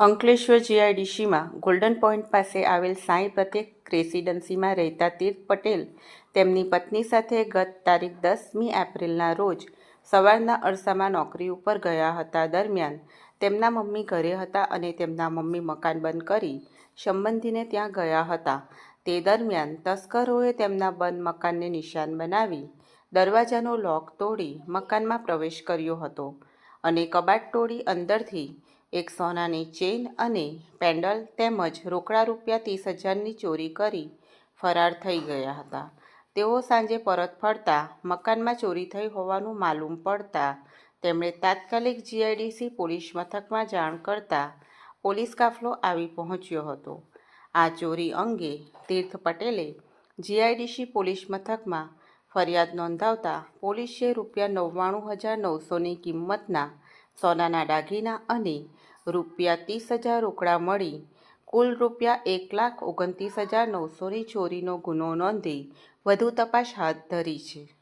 Ankleshwar જીઆઈડીસીમાં golden point પાસે આવેલ સાંઈ પ્રત્યેક રેસિડન્સીમાં રહેતા તીર્થ પટેલ તેમની પત્ની સાથે ગત તારીખ દસમી એપ્રિલના રોજ સવારના અરસામાં નોકરી ઉપર ગયા હતા. દરમિયાન તેમના મમ્મી ઘરે હતા અને તેમના મમ્મી મકાન બંધ કરી સંબંધીને ત્યાં ગયા હતા. તે દરમિયાન તસ્કરોએ તેમના બંધ મકાનને નિશાન બનાવી દરવાજાનો લોક તોડી મકાનમાં પ્રવેશ કર્યો હતો અને કબાટ તોડી અંદરથી એક સોનાની ચેન અને પેન્ડલ તેમજ રોકડા રૂપિયા ત્રીસ હજારની ચોરી કરી ફરાર થઈ ગયા હતા. તેઓ સાંજે પરત ફરતા મકાનમાં ચોરી થઈ હોવાનું માલુમ પડતા તેમણે તાત્કાલિક જીઆઈડીસી પોલીસ મથકમાં જાણ કરતા પોલીસ કાફલો આવી પહોંચ્યો હતો. આ ચોરી અંગે તીર્થ પટેલે જીઆઈડીસી પોલીસ મથકમાં ફરિયાદ નોંધાવતા પોલીસે રૂપિયા નવ્વાણું હજાર નવસોની કિંમતના સોનાના દાગીના અને રૂપિયા ત્રીસ હજાર રોકડા મળી. કુલ રૂપિયા એક લાખ ઓગણત્રીસ હજાર નવસોની ચોરીનો ગુનો નોંધી વધુ તપાસ હાથ ધરી છે.